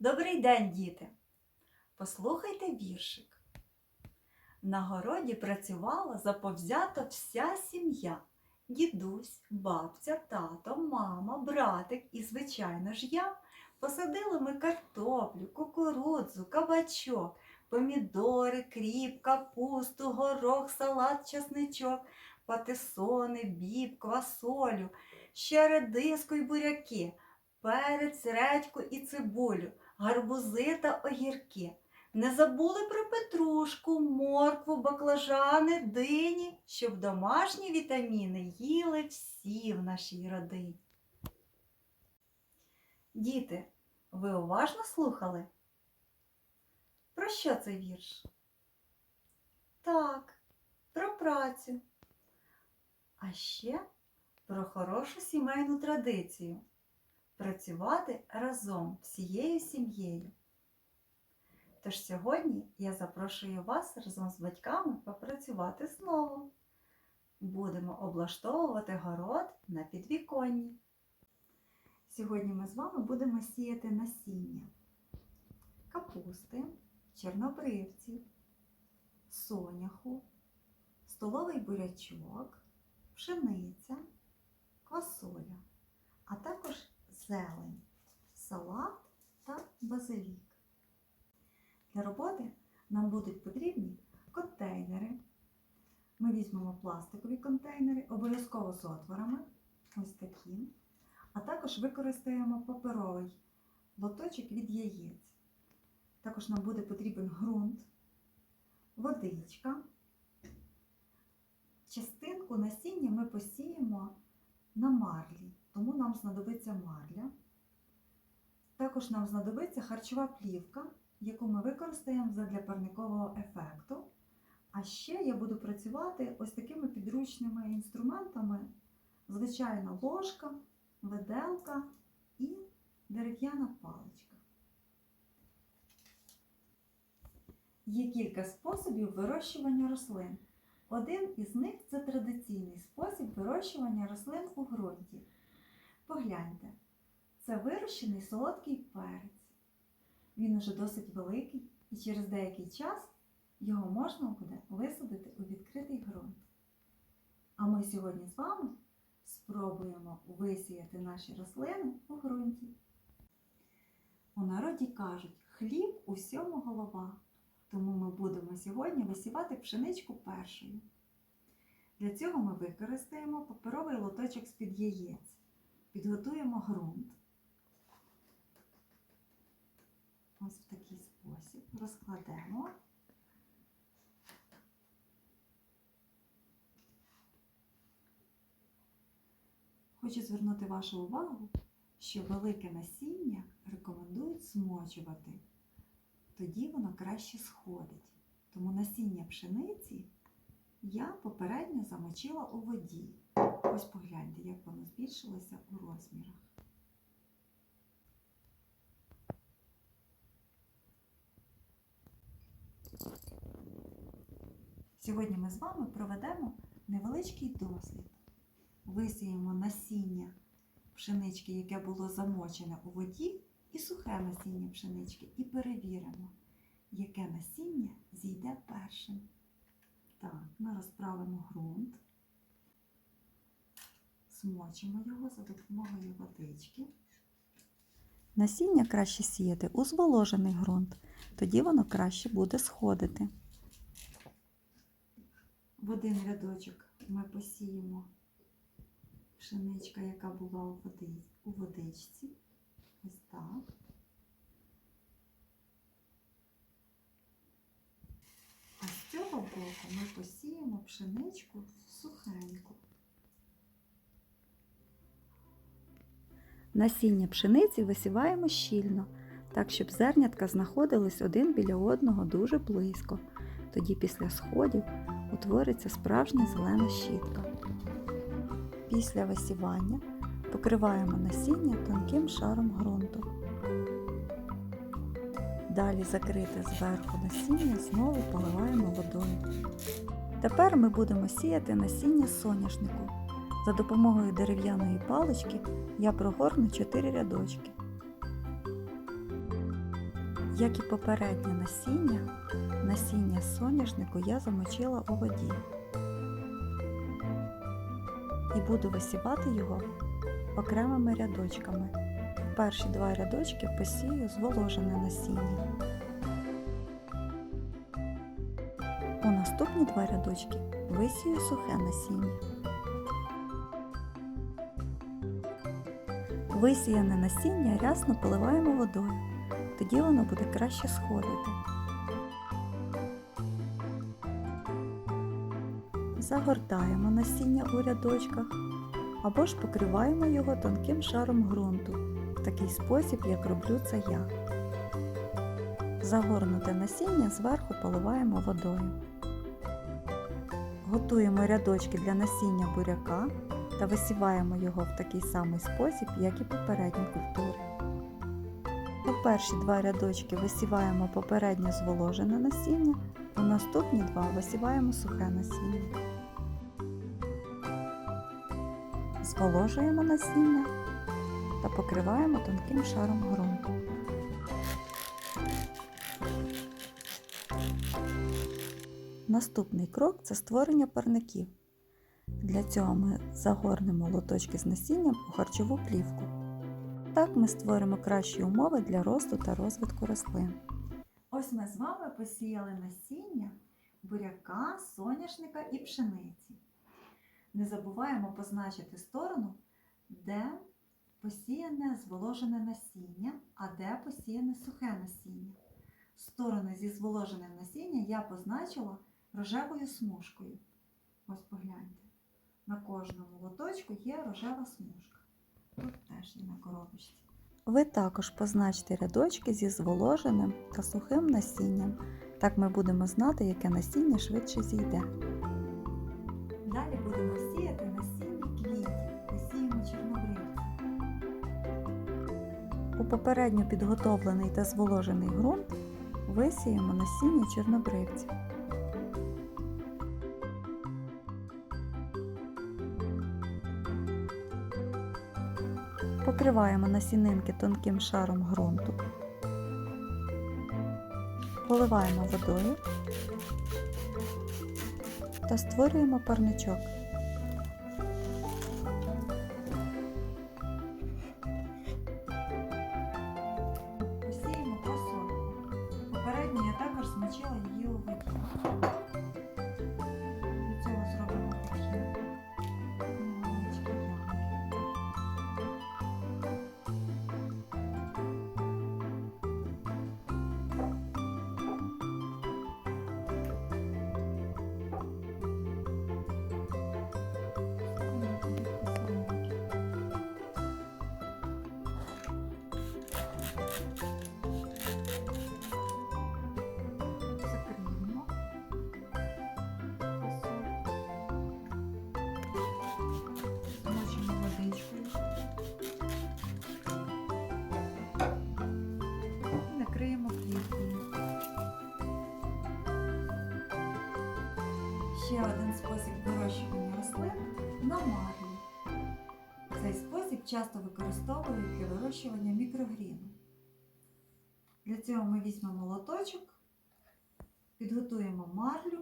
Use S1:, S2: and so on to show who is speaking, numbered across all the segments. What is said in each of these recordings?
S1: Добрий день, діти! Послухайте віршик. На городі працювала заповзято вся сім'я. Дідусь, бабця, тато, мама, братик і, звичайно ж, я. Посадили ми картоплю, кукурудзу, кабачок, помідори, кріп, капусту, горох, салат, часничок, патисони, біб, квасолю, ще редиску й буряки, перець, редьку і цибулю, гарбузи та огірки. Не забули про петрушку, моркву, баклажани, дині, щоб домашні вітаміни їли всі в нашій родині. Діти, ви уважно слухали? Про що цей вірш? Так, про працю. А ще про хорошу сімейну традицію працювати разом всією сім'єю. Тож сьогодні я запрошую вас разом з батьками попрацювати знову. Будемо облаштовувати город на підвіконні. Сьогодні ми з вами будемо сіяти насіння капусти, чорнобривців, соняху, столовий бурячок, пшениця, квасоля, а також зелень, салат та базилік. Для роботи нам будуть потрібні контейнери. Ми візьмемо пластикові контейнери, обов'язково з отворами, ось такі. А також використаємо паперовий лоточок від яєць. Також нам буде потрібен ґрунт, водичка. Частинку насіння ми посіємо на марлі, тому нам знадобиться марля. Також нам знадобиться харчова плівка, яку ми використаємо для парникового ефекту. А ще я буду працювати ось такими підручними інструментами: звичайна ложка, виделка і дерев'яна паличка. Є кілька способів вирощування рослин. Один із них це традиційний спосіб вирощування рослин у ґрунті. Погляньте, це вирощений солодкий перець. Він уже досить великий і через деякий час його можна буде висадити у відкритий ґрунт. А ми сьогодні з вами спробуємо висіяти наші рослини у ґрунті. У народі кажуть, хліб усьому голова. Тому ми будемо сьогодні висівати пшеничку першою. Для цього ми використаємо паперовий лоточок з-під яєць. Підготуємо ґрунт. Ось в такий спосіб розкладемо. Хочу звернути вашу увагу, що велике насіння рекомендують змочувати тоді воно краще сходить. Тому насіння пшениці я попередньо замочила у воді. Ось погляньте, як воно збільшилося у розмірах. Сьогодні ми з вами проведемо невеличкий дослід. Висіємо насіння пшенички, яке було замочене у воді, і сухе насіння пшенички і перевіримо, яке насіння зійде першим. Так, ми розправимо ґрунт, смочимо його за допомогою водички. Насіння краще сіяти у зволожений ґрунт, тоді воно краще буде сходити. В один рядочок ми посіємо пшеничка, яка була у води- у водичці. Ось так. А з цього боку ми посіємо пшеничку сухеньку. Насіння пшениці висіваємо щільно, так щоб зернятка знаходились один біля одного дуже близько. Тоді після сходів утвориться справжня зелена щітка. Після висівання покриваємо насіння тонким шаром ґрунту. Далі закрите зверху насіння знову поливаємо водою. Тепер ми будемо сіяти насіння соняшнику. За допомогою дерев'яної палички я прогорну 4 рядочки. Як і попереднє насіння, насіння соняшнику я замочила у воді і буду висівати його окремими рядочками. Перші два рядочки посію зволожене насіння. У наступні два рядочки висію сухе насіння. Висіяне насіння рясно поливаємо водою, тоді воно буде краще сходити. Загортаємо насіння у рядочках або ж покриваємо його тонким шаром ґрунту, в такий спосіб, як роблю це я. Загорнуте насіння зверху поливаємо водою. Готуємо рядочки для насіння буряка та висіваємо його в такий самий спосіб, як і попередні культури. У перші два рядочки висіваємо попередньо зволожене насіння, у наступні два висіваємо сухе насіння. Зволожуємо насіння та покриваємо тонким шаром ґрунту. Наступний крок це створення парників. Для цього ми загорнемо лоточки з насінням у харчову плівку. Так ми створимо кращі умови для росту та розвитку рослин. Ось ми з вами посіяли насіння буряка, соняшника і пшениці. Не забуваємо позначити сторону, де посіяне зволожене насіння, а де посіяне сухе насіння. Сторони зі зволоженим насінням я позначила рожевою смужкою. Ось погляньте. На кожному лоточку є рожева смужка. Тут теж є на коробочці. Ви також позначте рядочки зі зволоженим та сухим насінням. Так ми будемо знати, яке насіння швидше зійде. Далі будемо сіяти насіння квітів. Посіємо чорнобривці. У попередньо підготовлений та зволожений ґрунт висіємо насіння чорнобривців. Покриваємо насінинки тонким шаром ґрунту, поливаємо водою та створюємо парничок. Посіємо просольку. Попередньо я також змочила її у воді. Ще один спосіб вирощування рослин на марлі. Цей спосіб часто використовують для вирощування мікрогріну. Для цього ми візьмемо лоточок, підготуємо марлю,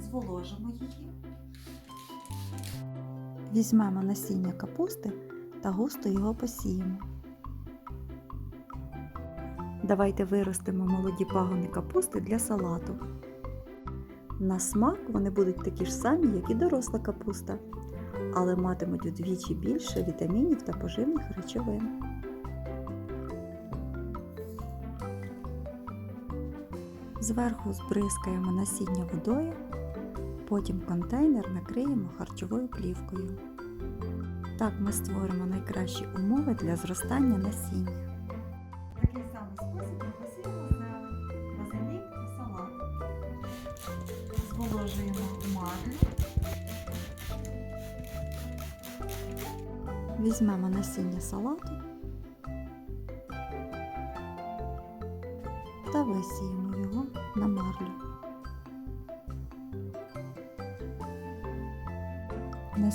S1: зволожимо її. Візьмемо насіння капусти та густо його посіємо. Давайте виростимо молоді пагони капусти для салату. На смак вони будуть такі ж самі, як і доросла капуста, але матимуть вдвічі більше вітамінів та поживних речовин. Зверху збризкаємо насіння водою, потім контейнер накриємо харчовою плівкою. Так ми створимо найкращі умови для зростання насіння. Такий самий спосіб ми посіємо зелень, базилік та салат. Зволожуємо марлю. Візьмемо насіння салату та висіємо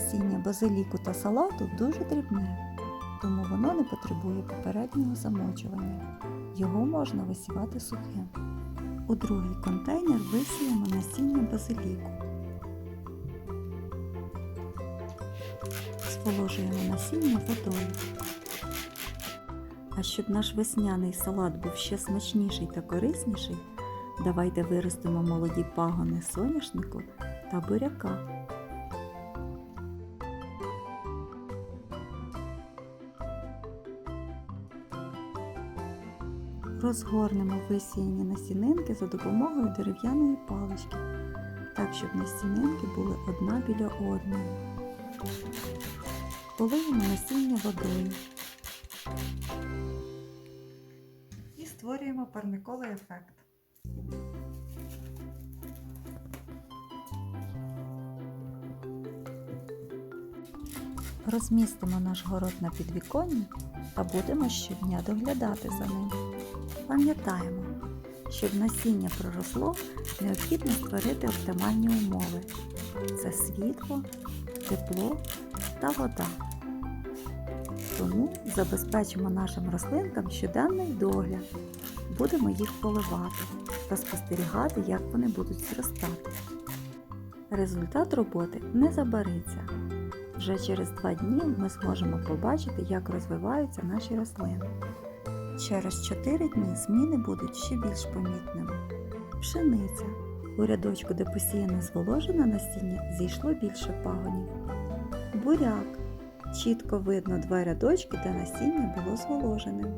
S1: Насіння базиліку та салату дуже дрібне, тому воно не потребує попереднього замочування. Його можна висівати сухим. У другий контейнер висіємо насіння базиліку. Зволожуємо насіння водою. А щоб наш весняний салат був ще смачніший та корисніший, давайте виростимо молоді пагони соняшнику та буряка. Розгорнемо висіяні насінинки за допомогою дерев'яної палички, так щоб насінинки були одна біля одної. Полиємо насіння водою. І створюємо парниковий ефект. Розмістимо наш город на підвіконні та будемо щодня доглядати за ним. Пам'ятаємо, щоб насіння проросло, необхідно створити оптимальні умови. Це світло, тепло та вода. Тому забезпечимо нашим рослинкам щоденний догляд. Будемо їх поливати та спостерігати, як вони будуть зростати. Результат роботи не забариться. Вже через два дні ми зможемо побачити, як розвиваються наші рослини. Через 4 дні зміни будуть ще більш помітними. Пшениця. У рядочку, де посіяне зволожене насіння, зійшло більше пагонів. Буряк. Чітко видно два рядочки, де насіння було зволоженим.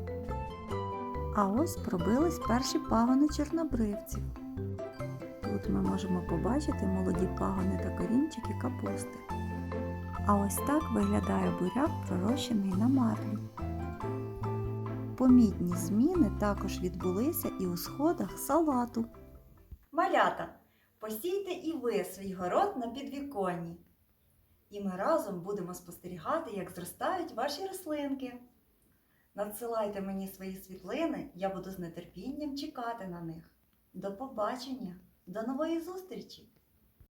S1: А ось пробились перші пагони чорнобривців. Тут ми можемо побачити молоді пагони та корінчики капусти. А ось так виглядає буряк, пророщений на марлі. Помітні зміни також відбулися і у сходах салату. Малята, посійте і ви свій город на підвіконні. І ми разом будемо спостерігати, як зростають ваші рослинки. Надсилайте мені свої світлини, я буду з нетерпінням чекати на них. До побачення, до нової зустрічі!